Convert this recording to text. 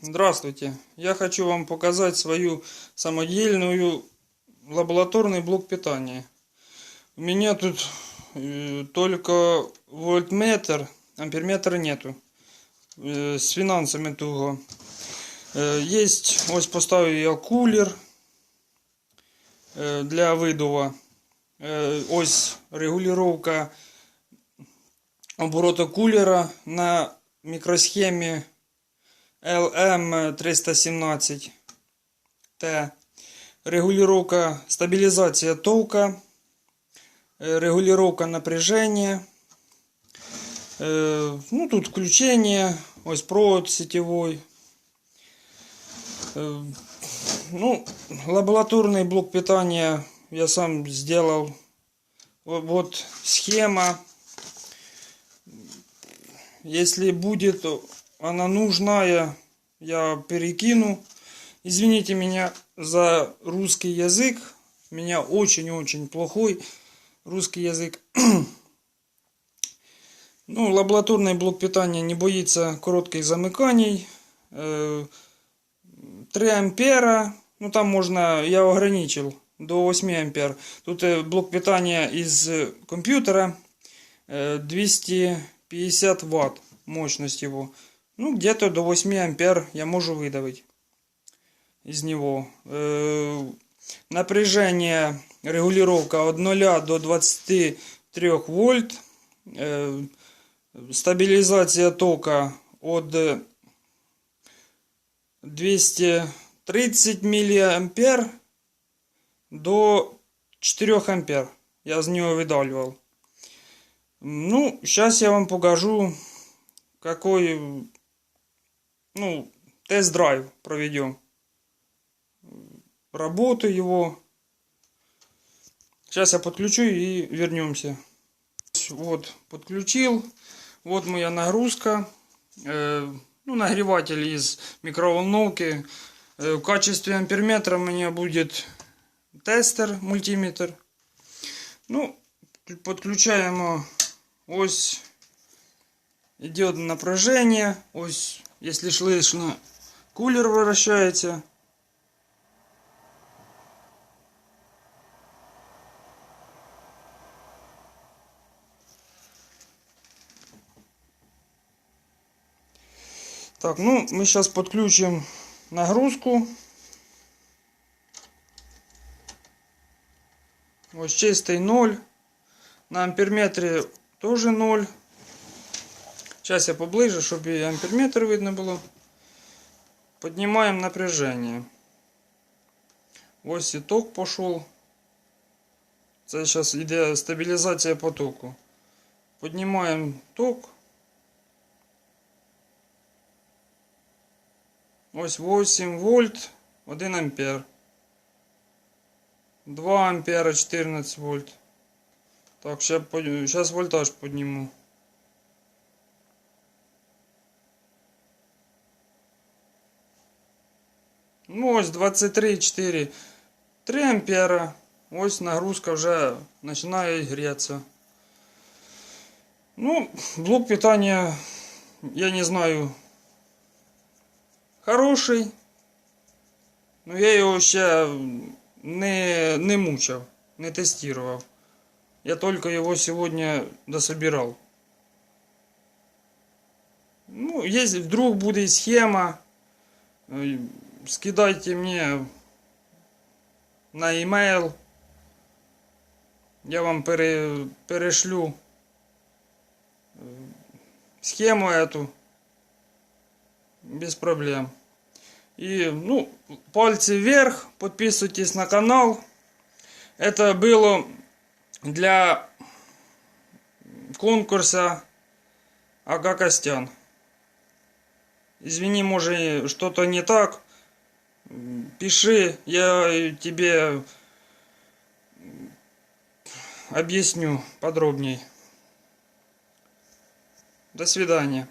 Здравствуйте. Я хочу вам показать свою самодельную лабораторный блок питания. У меня тут э, только вольтметр, амперметра нету. Э, з фінансами туго. Е, Есть, ось поставив я кулер е, для видува. Е, Ось регулювання оборота кулера на мікросхемі LM317T. Регулировка, стабилизация тока, регулировка напряжения. Ну, тут включение, ось провод сетевой. Ну, лабораторный блок питания я сам сделал. Вот схема. Если будет она нужная, я перекину. Извините меня за русский язык. У меня очень-очень плохой русский язык. Ну, лабораторный блок питания не боится коротких замыканий. Э, 3 ампера. Ну, там можно, я ограничил до 8 ампер. Тут э, блок питания из э, компьютера. э, 250 ватт мощность его. Ну, где-то до 8 ампер я могу выдавить из него. Э, Напряжение, регулировка от 0 до 23 вольт. Э, Стабилизация тока от э, 230 миллиампер до 4 ампер. Я з нього видавливал. Ну, сейчас я вам покажу, какой, ну, тест-драйв проведем. Работу его. Сейчас я подключу и вернемся. Вот, подключил. Вот моя нагрузка. Э, ну, нагреватель из микроволновки. Э, в качестве амперметра у меня будет тестер, мультиметр. Ну, подключаємо ось идет напряжение, ось, если слышно, кулер вращается. Так, ну, мы сейчас подключим нагрузку. Ось чистый 0. На амперметре тоже 0. Сейчас я поближе, чтобы и амперметр видно было. Поднимаем напряжение. Ось і ток пошел. Це зараз йде стабілізація потоку. Поднимаем ток. Ось 8 вольт, 1 ампер. 2 ампера 14 вольт. Так, сейчас вольтаж подниму. Ну, ось 23,4. 3 ампера. Ось нагрузка вже починає греться. Ну, блок питания, я не знаю, хороший. Ну, я його ще не, не мучив, не тестував. Я только его сегодня дособирал. Ну, если вдруг будет схема, скидайте мне на e-mail. Я вам пере, перешлю э, схему эту без проблем. И, ну, пальцы вверх, подписывайтесь на канал. Это было для конкурса Ага Костян. Извини, может, что-то не так. Пиши, я тебе объясню подробней. До свидания.